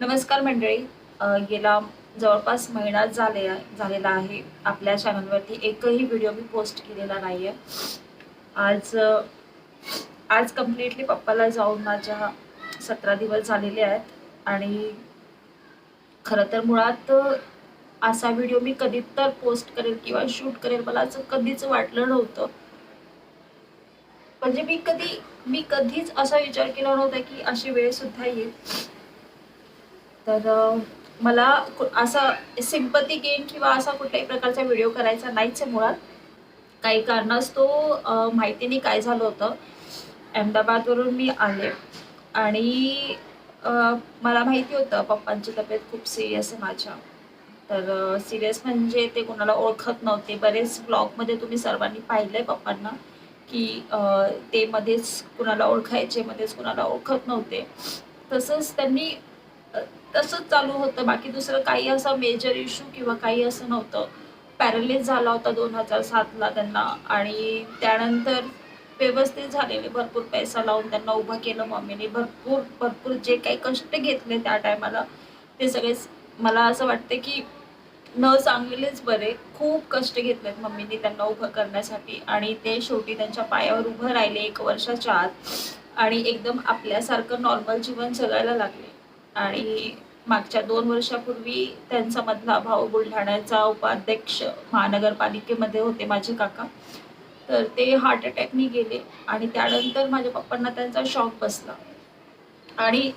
नमस्कार मंडळी. गेला जवळपास महिना झाले झालेला आहे. आपल्या चॅनलवरती एकही व्हिडिओ मी पोस्ट केलेला नाही आहे आज आज कम्प्लिटली पप्पाला जाऊन माझ्या सतरा दिवस झालेले आहेत आणि खरं तर मुळात असा व्हिडिओ मी कधी तर पोस्ट करेल किंवा शूट करेल मला असं कधीच वाटलं नव्हतं. म्हणजे मी कधी मी कधीच असा विचार केला नव्हता की अशी वेळ सुद्धा येईल. तर मला कु- असा सिम्पती गेम किंवा असा कुठल्याही प्रकारचा व्हिडिओ करायचा नाहीच आहे मुळात. काही कारणास्तव माहितीने माहिती नाही काय झालं होतं अहमदाबादवरून मी आले. आणि मला माहिती होतं पप्पांची तब्येत खूप सिरियस आहे माझ्या. तर सिरियस म्हणजे ते कोणाला ओळखत नव्हते. बरेच ब्लॉगमध्ये तुम्ही सर्वांनी पाहिलं आहे पप्पांना की ते मध्येच कुणाला ओळखायचे मध्येच कुणाला ओळखत नव्हते. तसंच त्यांनी तसंच चालू होतं. बाकी दुसरं काही असं मेजर इश्यू किंवा काही असं नव्हतं. पॅरलिस झाला होता दोन हजार सातला त्यांना आणि त्यानंतर व्यवस्थित झालेले भरपूर पैसा लावून त्यांना उभं केलं मम्मीने. भरपूर भरपूर जे काही कष्ट घेतले त्या टायमाला ते सगळे मला असं वाटते की न सांगलेलेच बरे. खूप कष्ट घेतलेत मम्मीने त्यांना उभं करण्यासाठी आणि ते शेवटी त्यांच्या पायावर उभं राहिले एक वर्षाच्या आत. आणि एकदम आपल्यासारखं नॉर्मल जीवन जगायला लागले. आणि मागच्या दोन वर्षापूर्वी त्यांचा मधला भाऊ बुलढाण्याचा उपाध्यक्ष महानगरपालिकेमध्ये होते माझे काका. तर ते हार्ट अटॅकनी गेले आणि त्यानंतर माझ्या पप्पांना त्यांचा शॉक बसला. आणि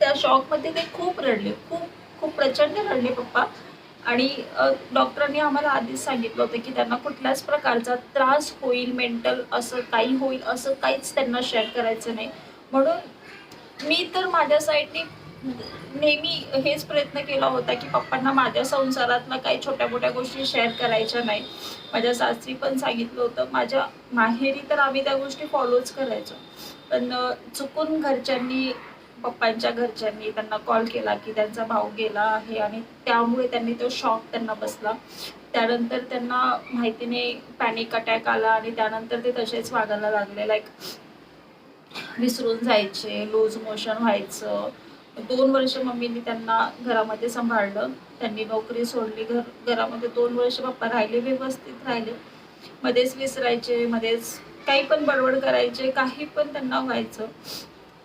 त्या शॉकमध्ये ते खूप रडले खूप खूप प्रचंड रडले पप्पा. आणि डॉक्टरांनी आम्हाला आधीच सांगितलं होतं की त्यांना कुठल्याच प्रकारचा त्रास होईल मेंटल असं काही होईल असं काहीच त्यांना शेअर करायचं नाही. म्हणून मी तर माझ्या साईडने नेहमी हेच प्रयत्न केला होता की पप्पांना माझ्या संसारातल्या काही छोट्या मोठ्या गोष्टी शेअर करायच्या नाही माझ्या सासरी पण सांगितलं होतं माझ्या माहेरी तर आम्ही त्या गोष्टी फॉलोच करायचो. पण चुकून घरच्यांनी पप्पांच्या घरच्यांनी त्यांना कॉल केला की त्यांचा भाऊ गेला आहे आणि त्यामुळे त्यांनी तो शॉक त्यांना बसला. त्यानंतर त्यांना माहितीने पॅनिक अटॅक आला आणि त्यानंतर ते तसेच वागायला लागले. लाईक विसरून जायचे लूज मोशन व्हायचं. दोन वर्ष मम्मीने त्यांना घरामध्ये सांभाळलं. त्यांनी नोकरी सोडली घर घरामध्ये दोन वर्ष पप्पा राहिले व्यवस्थित राहिले. मध्येच विसरायचे मध्येच काही पण बडबड करायचे काही पण त्यांना व्हायचं.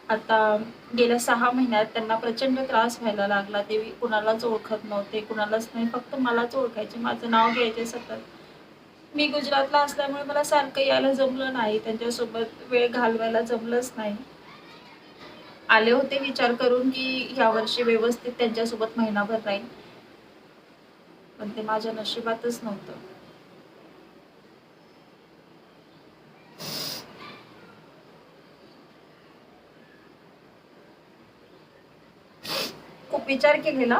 आता गेल्या सहा महिन्यात त्यांना प्रचंड त्रास व्हायला लागला. ते कुणालाच ओळखत नव्हते कुणालाच नाही फक्त मलाच ओळखायचे. माझं नाव घ्यायचे सतत. मी गुजरातला असल्यामुळे मला सारखं यायला जमलं नाही. त्यांच्यासोबत वेळ घालवायला जमलंच नाही. आले होते विचार करून की ह्या वर्षी व्यवस्थित त्यांच्यासोबत महिनाभर राहील पण ते माझ्या नशिबातच नव्हतं. विचार केलेला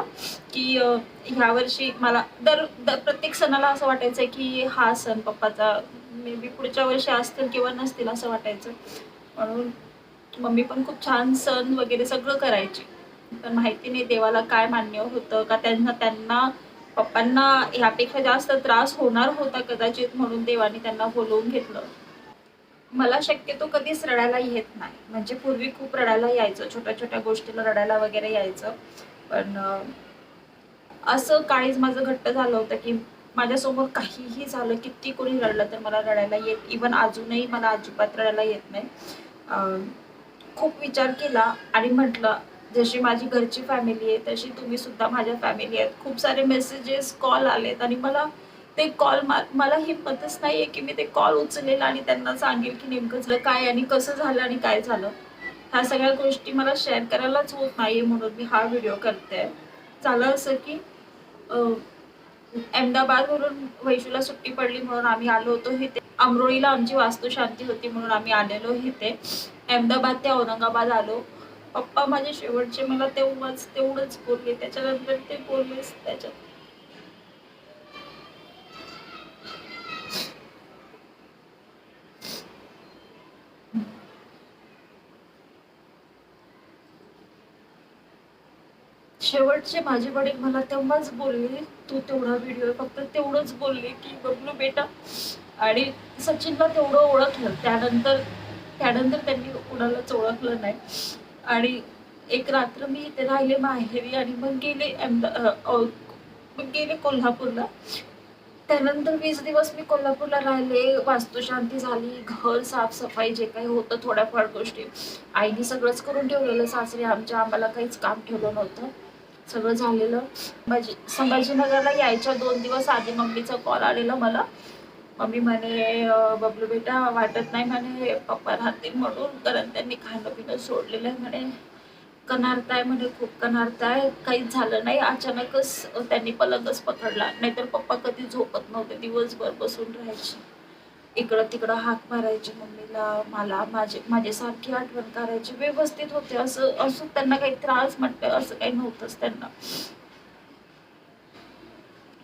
की ह्या वर्षी मला दर दर प्रत्येक सणाला असं वाटायचं की हा सण पप्पाचा मे बी पुढच्या वर्षी असतील किंवा नसतील असं वाटायचं. म्हणून मम्मी पण खूप छान सण वगैरे सगळं करायची. पण माहिती नाही देवाला काय मान्य होतं का त्यांना त्यांना पप्पांना ह्यापेक्षा जास्त त्रास होणार होता कदाचित म्हणून देवाने त्यांना बोलवून घेतलं. मला शक्यतो कधीच रडायला येत नाही. म्हणजे पूर्वी खूप रडायला यायचं छोट्या छोट्या गोष्टीला रडायला वगैरे यायचं. पण असं काळीच माझं घट्ट झालं होतं की माझ्यासमोर काहीही झालं किती कोणी रडलं तर मला रडायला येत इवन अजूनही मला अजिबात रडायला येत नाही. खूप विचार केला आणि म्हटलं जशी माझी घरची फॅमिली आहे तशी तुम्ही सुद्धा माझ्या फॅमिली आहेत. खूप सारे मेसेजेस कॉल आलेत आणि मला ते कॉल मला हिंमतच नाही आहे की मी ते कॉल उचलेल आणि त्यांना सांगेल की नेमकं झालं काय आणि कसं झालं आणि काय झालं. ह्या सगळ्या गोष्टी मला शेअर करायलाच होत नाही म्हणून मी हा व्हिडिओ करते झालं असं की अहमदाबादवरून वैशूला सुट्टी पडली म्हणून आम्ही आलो होतो इथे. अमरोळीला आमची वास्तुशांती होती म्हणून आम्ही आलेलो इथे. अहमदाबाद ते औरंगाबाद आलो. पप्पा माझे शेवटचे मला तेव्हाच तेवढंच बोलले. त्याच्यानंतर ते बोललेच त्याच्यात शेवटचे माझे वडील मला तेव्हाच बोलले तू तेवढा व्हिडिओ फक्त तेवढंच बोलले की बबलू बेटा. आणि सचिनला तेवढं ओळखलं. त्यानंतर त्यानंतर त्यांनी कुणालाच ओळखलं नाही. आणि एक रात्र मी इथे राहिले माहेरी आणि मग गेले अहमदा मग गेले कोल्हापूरला. त्यानंतर वीस दिवस मी कोल्हापूरला राहिले. वास्तुशांती झाली घर साफसफाई जे काही होतं थोड्याफार गोष्टी. आईने सगळंच करून ठेवलेलं सासरी आमच्या आम्हाला काहीच काम ठेवलं नव्हतं. सगळं झालेलं. माझी संभाजीनगरला यायच्या दोन दिवस आधी मम्मीचा कॉल आलेला मला. मम्मी म्हणे बबलू बेटा वाटत नाही म्हणे पप्पा राहतील म्हणून. कारण त्यांनी खाणं पिणं सोडलेलं आहे म्हणे. कनारताय म्हणे खूप कनारताय. काहीच झालं नाही. अचानकच त्यांनी पलंगच पकडला. नाहीतर पप्पा कधी झोपत नव्हते. दिवसभर बसून राहायचे. इकडं तिकडं हाक मारायचे मम्मीला मला माझे माझ्यासारखी सारखी आठवण करायची व्यवस्थित होते. असं असं त्यांना काही त्रास म्हटलं असं काही नव्हतंच त्यांना.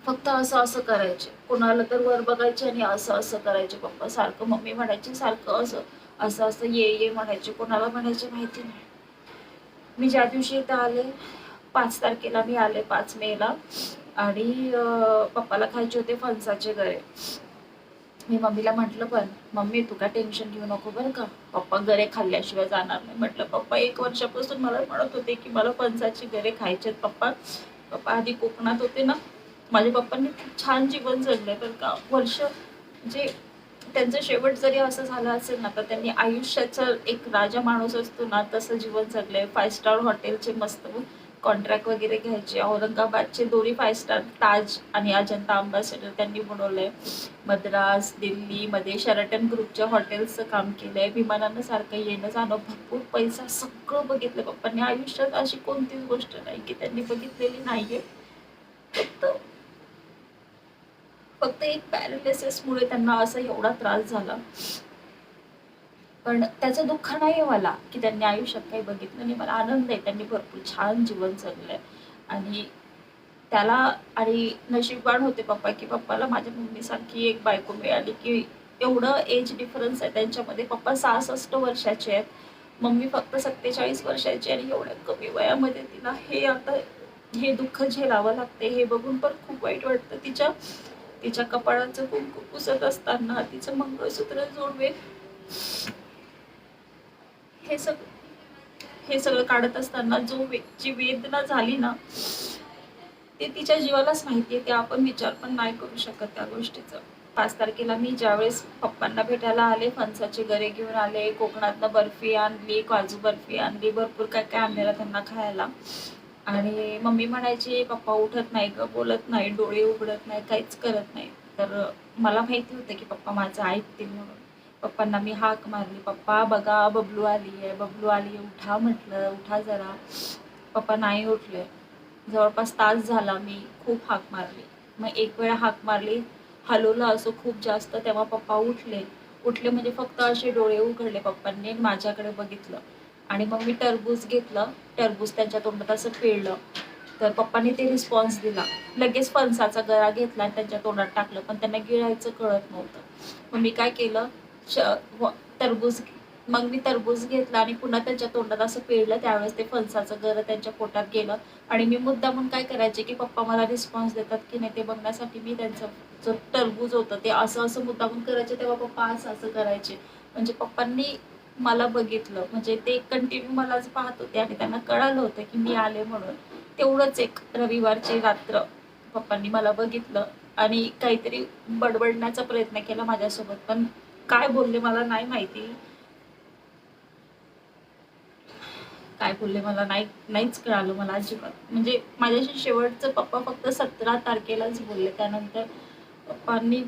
फक्त असं असं करायचे. कोणाला तर वर बघायचे आणि असं असं करायचे. पप्पा सारखं मम्मी म्हणायची सारखं असं असं असं ये ये म्हणायचे. कोणाला म्हणायचे माहिती नाही. मी ज्या दिवशी इथं आले पाच तारखेला मी आले पाच मेला. आणि पप्पाला खायचे होते फणसाचे गरे मी मम्मीला म्हटलं पण मम्मी तू काय टेन्शन घेऊ नको बरं का? पप्पा गरे खाल्ल्याशिवाय जाणार नाही. म्हटलं पप्पा एक वर्षापासून मला म्हणत होते की मला फणसाची गरे खायचे आहेत पप्पा. पप्पा आधी कोकणात होते ना. माझ्या पप्पांनी खूप छान जीवन जगलंय तर का? वर्ष जे त्यांचं शेवट जरी असं झालं असेल ना तर त्यांनी आयुष्याचा एक राजा माणूस असतो ना तसं जीवन जगलंय. फाय स्टार हॉटेलचे मस्त कॉन्ट्रॅक्ट वगैरे घ्यायचे. औरंगाबादचे दोन्ही फाय स्टार ताज आणि अजंता अंबासिडर त्यांनी बनवलंय. मद्रास दिल्लीमध्ये शराटन ग्रुपच्या हॉटेल्सचं काम केलंय. विमानानं सारखं येणं जाणं भरपूर पैसा सगळं बघितलं पप्पांनी आयुष्यात अशी कोणतीच गोष्ट नाही की त्यांनी बघितलेली नाहीये. फक्त फक्त एक पॅरालिसिसमुळे त्यांना असा एवढा त्रास झाला. पण त्याचं दुःख नाही आहे मला की त्यांनी आयुष्यात काही बघितलं नाही. मला आनंद आहे. त्यांनी भरपूर छान जीवन जगलंय. आणि त्याला आणि नशीबवान होते पप्पा की पप्पाला माझ्या मम्मीसारखी एक बायको मिळाली की एवढं एज डिफरन्स आहे त्यांच्यामध्ये. पप्पा सहासष्ट वर्षाचे आहेत. मम्मी फक्त सत्तेचाळीस वर्षाची आणि एवढ्या कमी वयामध्ये तिला हे आता हे दुःख झेलावं लागते हे बघून पण खूप वाईट वाटतं. तिच्या तिच्या कपाळाचं कुंकू पुसत असताना तिचं मंगळसूत्र जोडवे हे सगळं हे सगळं काढत असताना जो वे जी वेदना झाली ना ते तिच्या जीवालाच माहिती आहे ते आपण विचार पण नाही करू शकत त्या गोष्टीचं. पाच तारखेला मी ज्यावेळेस पप्पांना भेटायला आले फणसाचे गरे घेऊन आले कोकणातनं बर्फी आणली काजू बर्फी आणली भरपूर काय काय आणलेलं त्यांना खायला. आणि मम्मी म्हणायची पप्पा उठत नाही ग बोलत नाही डोळे उघडत नाही काहीच करत नाही. तर मला माहिती होतं की पप्पा माझं ऐकतील म्हणून. पप्पांना मी हाक मारली पप्पा बघा बबलू आली आहे बबलू आली आहे उठा म्हटलं उठा जरा. पप्पा नाही उठले. जवळपास तास झाला मी खूप हाक मारली. मग एक वेळा हाक मारली हलवलं असं खूप जास्त तेव्हा पप्पा उठले. उठले म्हणजे फक्त असे डोळे उघडले पप्पांनी माझ्याकडे बघितलं. आणि मग मी टरबूज घेतलं. टरबूज त्यांच्या तोंडात असं पिळलं. तर पप्पांनी ते रिस्पॉन्स दिला. लगेच फणसाचा गळा घेतला आणि त्यांच्या तोंडात टाकलं. पण त्यांना गिळायचं कळत नव्हतं. मग मी काय केलं? श मग मी तरबूज घेतला आणि पुन्हा त्यांच्या तोंडात असं पिळलं. त्यावेळेस ते फणसाचं गरं त्यांच्या पोटात गेलं. आणि मी मुद्दा म्हणून काय करायचे की पप्पा मला रिस्पॉन्स देतात की नाही ते बघण्यासाठी मी त्यांचं जो टरबूज होतं ते असं असं मुद्दा म्हणून करायचे तेव्हा पप्पा असं असं करायचे. म्हणजे पप्पांनी मला बघितलं. म्हणजे ते कंटिन्यू मलाच पाहत होते आणि त्यांना कळालं होतं की मी आले म्हणून. तेवढंच एक रविवारची रात्र पप्पांनी मला बघितलं आणि काहीतरी बडबडण्याचा प्रयत्न केला माझ्यासोबत. पण काय बोलले मला नाही माहिती. काय बोलले मला नाही नाहीच कळालं मला अजिबात. म्हणजे माझ्याशी शेवटचं पप्पा फक्त सतरा तारखेलाच बोलले. त्यानंतर पप्पांनी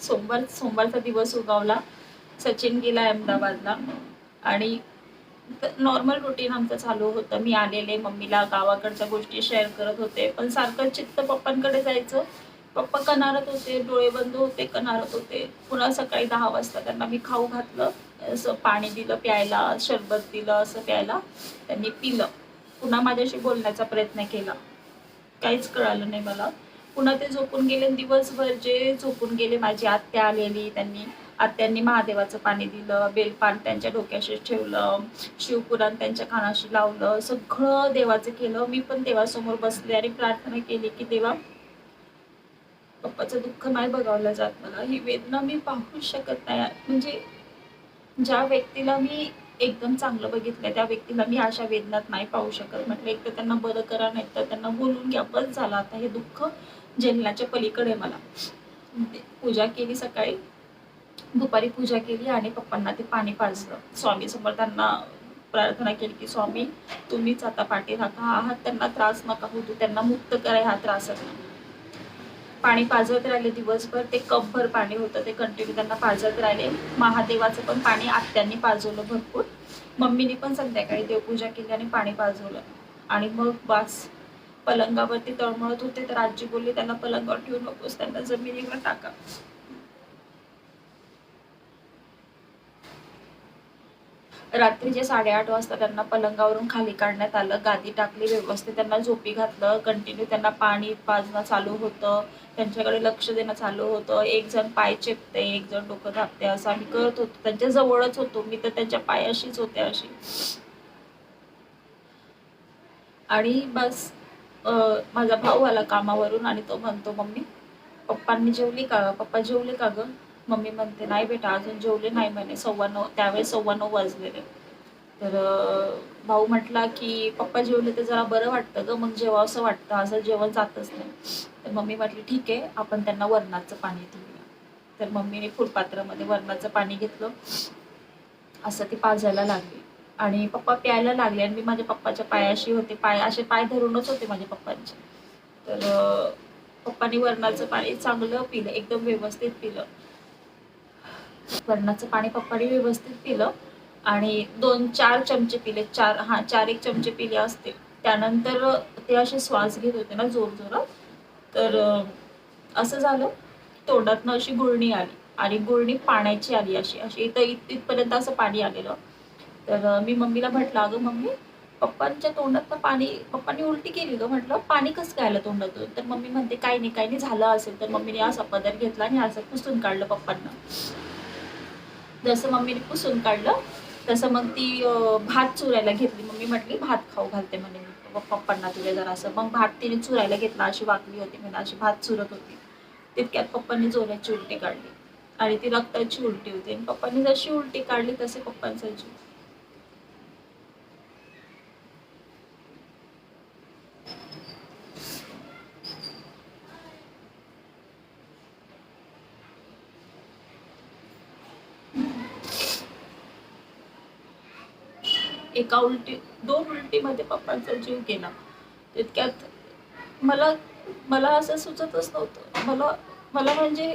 सोमवार सोमवारचा दिवस उगावला. सचिन गेला अहमदाबादला. आणि नॉर्मल रुटीन आमचं चालू होतं. मी आलेले मम्मीला गावाकडच्या गोष्टी शेअर करत होते. पण सारखं चित्त पप्पांकडे जायचं. पप्पा कनारत होते डोळे बंद होते कनारत होते. पुन्हा सकाळी दहा वाजता त्यांना मी खाऊ घातलं. असं पाणी दिलं प्यायला शरबत दिलं असं प्यायला. त्यांनी पिलं. पुन्हा माझ्याशी बोलण्याचा प्रयत्न केला. काहीच कळालं नाही मला. पुन्हा ते झोपून गेले दिवसभर जे झोपून गेले माझी आत्या आलेली त्यांनी आत्यांनी महादेवाचं पाणी दिलं बेलपान त्यांच्या डोक्याशी ठेवलं शिवपुराण त्यांच्या कानाशी लावलं सगळं देवाचं केलं. मी पण देवासमोर बसले आणि प्रार्थना केली की देवा पप्पाचं दुःख नाही बघावलं जात मला. ही वेदना मी पाहू शकत नाही. म्हणजे ज्या व्यक्तीला मी एकदम चांगलं बघितलंय त्या व्यक्तीला मी अशा वेदनात नाही पाहू शकत. म्हटलं एक तर त्यांना बरं करा नाही तर त्यांना बोलून घ्या. बस झालं आता हे दुःख झेलण्याच्या पलीकडे मला. पूजा केली सकाळी. दुपारी पूजा केली आणि पप्पांना ते पाणी पाजलं. स्वामी समोर त्यांना प्रार्थना केली की स्वामी तुम्हीच आता पाठी राखा. हा त्यांना त्रास नका होतो त्यांना मुक्त करा. हा त्रासातनं पाणी पाजत राहिले दिवसभर. ते कपभर पाणी होतं. ते कंटिन्यू त्यांना पाजत राहिले. महादेवाचं पण पाणी आत्यांनी पाजवलं भरपूर. मम्मीने पण संध्याकाळी देवपूजा केली आणि पाणी पाजवलं. आणि मग बास. पलंगावरती तळमळत होते तर आजी बोलली त्यांना पलंगावर ठेवू नकोस. त्यांना जमिनीवर टाका. रात्रीचे साडेआठ वाजता त्यांना पलंगावरून खाली काढण्यात आलं गादी टाकली व्यवस्थित त्यांना झोपी घातलं कंटिन्यू त्यांना पाणी पाजणं चालू होतं त्यांच्याकडे लक्ष देणं चालू होतं एक जण पाय चेपते एक जण डोकं धापते असं आम्ही करत होतो. त्यांच्या जवळच होतो मी तर त्यांच्या पायाशीच होते अशी. आणि बस माझा भाऊ आला कामावरून आणि तो म्हणतो मम्मी पप्पांनी जेवली का? पप्पा जेवले का ग? मम्मी म्हणते नाही बेटा अजून जेवले नाही म्हणे सव्वा नऊ त्यावेळेस सव्वा नऊ वाजलेले तर भाऊ म्हटला की पप्पा जेवले तर जरा बरं वाटतं ग मग जेव्हा असं वाटतं असं जेवण जातच नाही. तर मम्मी म्हटली ठीक आहे आपण त्यांना वरणाचं पाणी देऊया. तर मम्मीने फुलपात्रामध्ये वरणाचं पाणी घेतलं. असं ती पाजायला लागली. आणि पप्पा प्यायला लागले आणि मी माझ्या पप्पाच्या पायाशी होते पाय असे पाय धरूनच होते माझ्या पप्पांचे. तर पप्पानी वरणाचं पाणी चांगलं पिलं एकदम व्यवस्थित पिलं. वरणाचं पाणी पप्पानी व्यवस्थित पिलं आणि दोन चार चमचे पिले चार हा चार एक चमचे पिले असतील त्यानंतर ते असे श्वास घेत होते ना जोर जोरात. तर असं झालं. तोंडातनं अशी गुळणी आली आणि गुळणी पाण्याची आली अशी अशी इथं इथपर्यंत असं पाणी आलेलं. तर मी मम्मीला म्हटलं अगं मम्मी पप्पांच्या तोंडातनं पाणी पप्पांनी उलटी केली ग म्हटलं पाणी कसं काय आलं तोंडातून? तर मम्मी म्हणते काही नाही काही नाही झालं असेल. तर मम्मीने असा पदर घेतला आणि असं पुसून काढलं पप्पांना. जसं मम्मीने पुसून काढलं तसं मग ती भात चुरायला घेतली. मम्मी म्हटली भात खाऊ घालते म्हणे. पप्पांना तुझ्या जरा असं. मग भात तिने चुरायला घेतला अशी वाकली होती म्हणजे अशी भात चुरत होती. तितक्यात पप्पांनी जोऱ्याची उलटी काढली. आणि ती रक्ताची उलटी होती. आणि पप्पांनी जशी उलटी काढली तसे पप्पांचा जीव. एका उलटी दोन उलटीमध्ये पप्पांचा जीव गेला. तितक्यात मला मला असं सुचतच नव्हतं. मला मला म्हणजे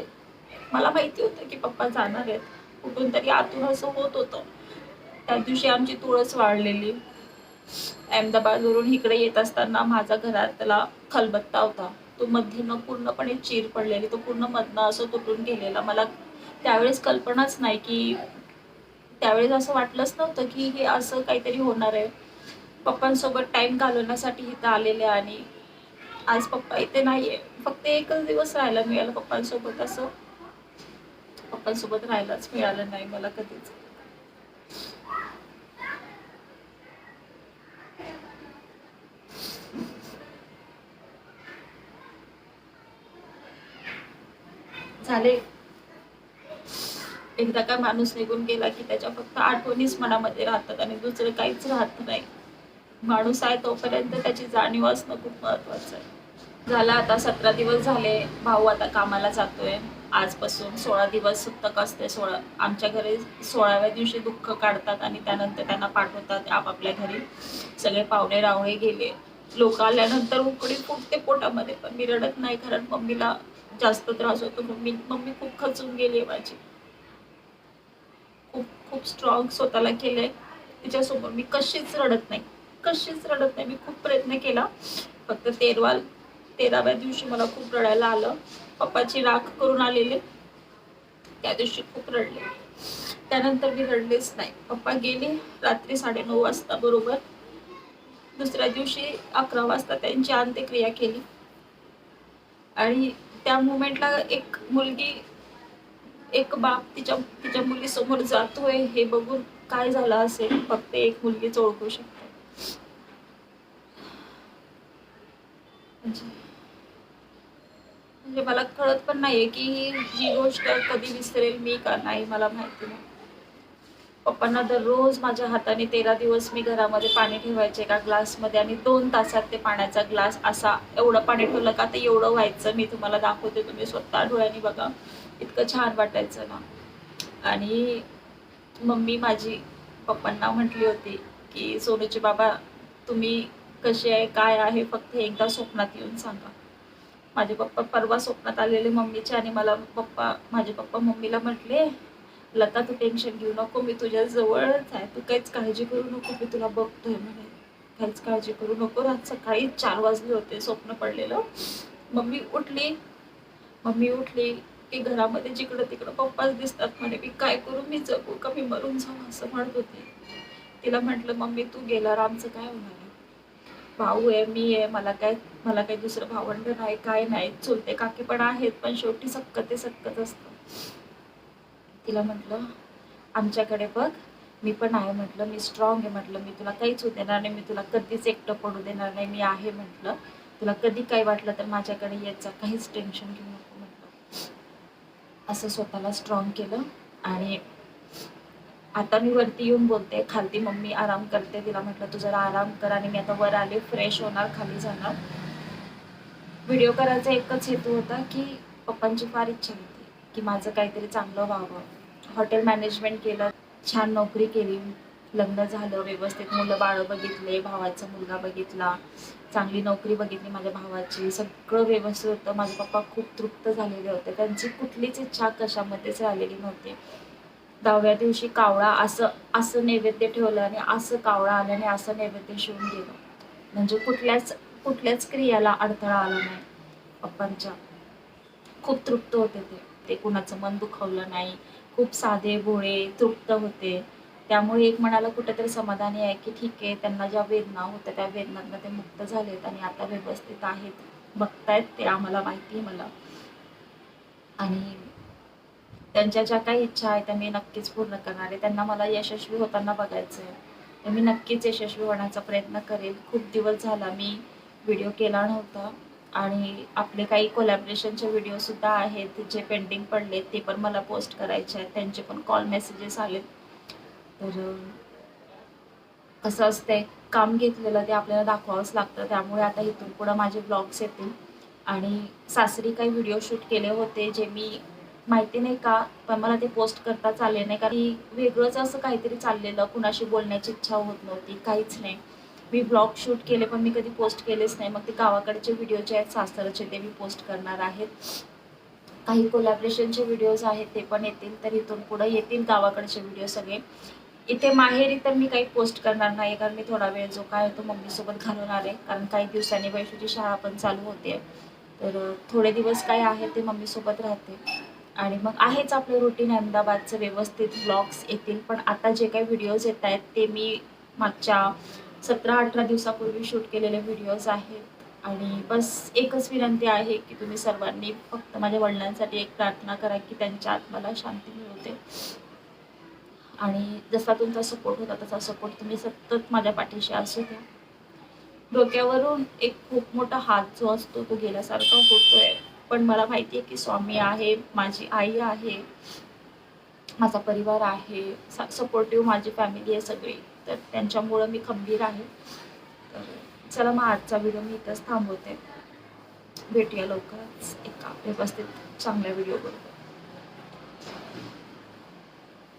मला माहिती होतं की पप्पा जाणार आहेत. कुठून तरी आतून असं होत होतं. त्या दिवशी आमची तुळस वाढलेली. अहमदाबादवरून इकडे येत असताना माझा घरातला खलबत्ता होता. तो मधीनं पूर्णपणे चीर पडलेली. तो पूर्ण मधनं असं तुटून गेलेला. मला त्यावेळेस कल्पनाच नाही की त्यावेळेस असं वाटलंच नव्हतं की हे असं काहीतरी होणार आहे. पप्पांसोबत टाइम घालवण्यासाठी इथं आलेले आणि आज पप्पा इथे नाहीये. फक्त एकच दिवस राहायला मिळालं पप्पांसोबत असं. पप्पांसोबत राहायलाच मिळालं नाही मला कधीच. झाले. एकदा का माणूस निघून गेला की त्याच्या फक्त आठवणीच मनामध्ये राहतात आणि दुसरं काहीच राहत नाही. माणूस आहे तोपर्यंत त्याची जाणीव असणं खूप महत्वाचं आहे. झालं आता सतरा दिवस झाले भाऊ आता कामाला जातोय. आजपासून सोळा दिवस सप्तक असते सोळा आमच्या घरी सोळाव्या दिवशी दुःख काढतात आणि त्यानंतर त्यांना पाठवतात आपापल्या घरी. सगळे पाहुणे रावळे गेले. लोक आल्यानंतर उकडी फुटते पोटामध्ये पण मी रडत नाही कारण मम्मीला जास्त त्रास होतो. मम्मी मम्मी खूप खचून गेली माझी. खूप स्ट्रॉंग स्वतःला केले तिच्यासमोर मी कशीच रडत नाही. कशीच रडत नाही. मी खूप प्रयत्न केला. फक्त तेरवा तेराव्या दिवशी मला खूप रडायला आलं. पप्पाची राख करून आलेले. त्या दिवशी खूप रडले. त्यानंतर मी रडलेच नाही. पप्पा गेले रात्री साडेनऊ वाजता बरोबर. दुसऱ्या दिवशी अकरा वाजता त्यांची अंत्यक्रिया केली. आणि त्या मुमेंटला एक मुलगी एक बाप तिच्या तिच्या मुलीसमोर जातोय हे बघून काय झालं असेल फक्त एक मुलगीच ओळखू शकते. म्हणजे मला कळत पण नाहीये की ही- जी गोष्ट कधी विसरेल मी का नाही मला माहिती नाही. पप्पांना दररोज माझ्या हाताने तेरा दिवस मी घरामध्ये पाणी ठेवायचे एका ग्लासमध्ये आणि दोन तासात ते पाण्याचा ग्लास असा एवढं पाणी ठेवलं का ते एवढं व्हायचं मी तुम्हाला दाखवते तुम्ही स्वतः डोळ्याने बघा. इतकं छान वाटायचं ना. आणि मम्मी माझी पप्पांना म्हटली होती की सोनूचे बाबा तुम्ही कसे आहे काय आहे फक्त एकदा स्वप्नात येऊन सांगा. माझे पप्पा परवा स्वप्नात आलेले मम्मीचे आणि मला पप्पा माझे पप्पा मम्मीला म्हटले लता तू टेन्शन घेऊ नको मी तुझ्या जवळच आहे. तू काहीच काळजी करू नको मी तुला बघतोय म्हणे. काहीच काळजी करू नको. रात सकाळी चार वाजले होते स्वप्न पडलेलं. मम्मी उठली. मम्मी उठली. की घरामध्ये जिकडं तिकडं पप्पाच दिसतात म्हणे मी काय करू? मी जगू का? मी मरून जाऊ? असं म्हणत होती. तिला म्हटलं मम्मी तू गेल्यावर आमचं काय होणार आहे? भाऊ आहे मी आहे मला काय मला काही दुसरं भावंड नाही काय नाही. चुलते काकी पण आहेत पण शेवटी सक्क ते सक्कच असतं. तिला म्हटलं आमच्याकडे बघ मी पण आहे म्हटलं मी स्ट्रॉंग आहे म्हटलं मी तुला काहीच होऊ देणार नाही मी तुला कधीच एकटं पडू देणार नाही मी आहे म्हटलं. तुला कधी काही वाटलं तर माझ्याकडे यायचं काहीच टेन्शन घेऊ नको. असं स्वतःला स्ट्रॉंग केलं. आणि आता मी वरती येऊन बोलते खालती मम्मी आराम करते. तिला म्हटलं तू जरा आराम कर आणि मी आता वर आले फ्रेश होणार खाली जाणार. व्हिडिओ करायचा एकच हेतू होता की पप्पांची फार इच्छा होती की माझं काहीतरी चांगलं व्हावं. हॉटेल मॅनेजमेंट केलं छान नोकरी केली लग्न झालं व्यवस्थित मुलं बाळं बघितले भावाचा मुलगा बघितला. चांगली नोकरी बघितली माझ्या भावाची सगळं व्यवस्थित होतं. माझे पप्पा खूप तृप्त झालेले होते. त्यांची कुठलीच इच्छा कशामध्येच राहिलेली नव्हती. दहाव्या दिवशी कावळा असं असं नैवेद्य ठेवलं आणि असं कावळा आल्याने असं नैवेद्य शिवून गेलं. म्हणजे कुठल्याच कुठल्याच क्रियाला अडथळा आला नाही पप्पांच्या. खूप तृप्त होते ते. ते कुणाचं मन दुखवलं नाही. खूप साधे भोळे तृप्त होते. त्यामुळे एक मनाला कुठेतरी समाधानी आहे की ठीक आहे त्यांना ज्या वेदना होत्या त्या वेदनांना ते मुक्त झालेत आणि आता व्यवस्थित आहेत बघतायत ते आम्हाला माहिती आहे मला. आणि त्यांच्या ज्या काही इच्छा आहेत त्या मी नक्कीच पूर्ण करणार आहे. त्यांना मला यशस्वी होताना बघायचं आहे. तर मी नक्कीच यशस्वी होण्याचा प्रयत्न करेल. खूप दिवस झाला मी व्हिडिओ केला नव्हता आणि आपले काही कोलॅबरेशनचे व्हिडिओसुद्धा आहेत जे पेंडिंग पडले ते पण मला पोस्ट करायचे आहेत. त्यांचे पण कॉल मेसेजेस आलेत. तर कसं असतंय काम घेतलेलं ते आपल्याला दाखवावंच लागतं. त्यामुळे आता इथून पुढं माझे ब्लॉग्स येतील. आणि सासरी काही व्हिडिओ शूट केले होते जे मी माहिती नाही का पण मला ते पोस्ट करता चालले नाही. कारण की वेगळंच असं काहीतरी चाललेलं. कुणाशी बोलण्याची इच्छा होत नव्हती काहीच नाही. मी ब्लॉग शूट केले पण मी कधी पोस्ट केलेच नाही. मग ते गावाकडचे व्हिडिओ जे आहेत सासरचे ते मी पोस्ट करणार आहेत. काही कोलॅबरेशनचे व्हिडिओज आहेत ते पण येतील. तर इथून पुढं येतील गावाकडचे व्हिडिओ सगळे. इथे माहेरी तर मी काही पोस्ट करणार नाही कारण मी थोडा वेळ जो काय होतो मम्मीसोबत घालवणार आहे कारण काही दिवसांनी वैशूची शाळा पण चालू होते. तर थोडे दिवस काय आहे ते मम्मीसोबत राहते. आणि मग आहेच आपलं रुटीन अहमदाबादचं व्यवस्थित ब्लॉग्स येतील. पण आता जे काही व्हिडिओज येत आहेत ते मी मागच्या सतरा अठरा दिवसापूर्वी शूट केलेले व्हिडिओज आहेत. आणि बस एकच विनंती आहे की तुम्ही सर्वांनी फक्त माझ्या वडिलांसाठी एक प्रार्थना करा की त्यांच्या आत्माला शांती मिळवते आणि जसा तुमचा सपोर्ट होता तसा सपोर्ट तुम्ही सतत माझ्या पाठीशी असू द्या. डोक्यावरून एक खूप मोठा हात जो असतो तो गेल्यासारखा होतोय. पण मला माहिती आहे की स्वामी आहे माझी आई आहे माझा परिवार आहे सपोर्टिव्ह माझी फॅमिली आहे सगळी. तर त्यांच्यामुळं मी खंबीर आहे. तर चला मग आजचा व्हिडिओ मी इथंच थांबवते. भेटूया लवकरच एका व्यवस्थित चांगल्या व्हिडिओ बरोबर.